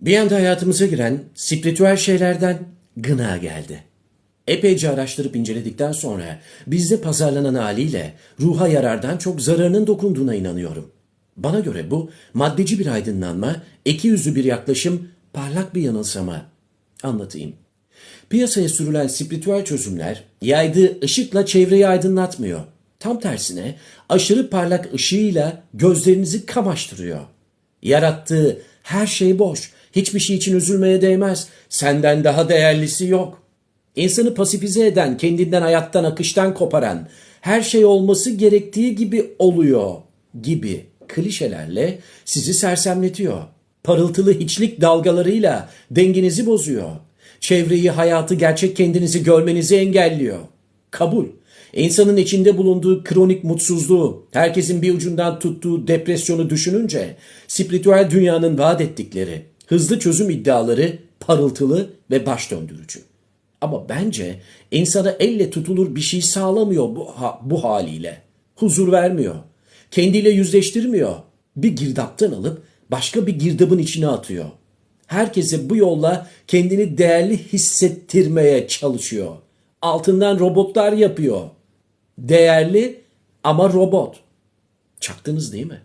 Bir anda hayatımıza giren spiritüel şeylerden gına geldi. Epeyce araştırıp inceledikten sonra bizde pazarlanan haliyle ruha yarardan çok zararının dokunduğuna inanıyorum. Bana göre bu maddeci bir aydınlanma, iki yüzlü bir yaklaşım, parlak bir yanılsama. Anlatayım. Piyasaya sürülen spiritüel çözümler yaydığı ışıkla çevreyi aydınlatmıyor. Tam tersine aşırı parlak ışığıyla gözlerinizi kamaştırıyor. Yarattığı her şey boş. Hiçbir şey için üzülmeye değmez. Senden daha değerlisi yok. İnsanı pasifize eden, kendinden hayattan akıştan koparan, her şey olması gerektiği gibi oluyor gibi klişelerle sizi sersemletiyor. Parıltılı hiçlik dalgalarıyla dengenizi bozuyor. Çevreyi, hayatı, gerçek kendinizi görmenizi engelliyor. Kabul. İnsanın içinde bulunduğu kronik mutsuzluğu, herkesin bir ucundan tuttuğu depresyonu düşününce, spiritüel dünyanın vaat ettikleri, hızlı çözüm iddiaları parıltılı ve baş döndürücü. Ama bence insana elle tutulur bir şey sağlamıyor bu, ha- bu haliyle. Huzur vermiyor. Kendiyle yüzleştirmiyor. Bir girdaptan alıp başka bir girdabın içine atıyor. Herkese bu yolla kendini değerli hissettirmeye çalışıyor. Altından robotlar yapıyor. Değerli ama robot. Çaktınız değil mi?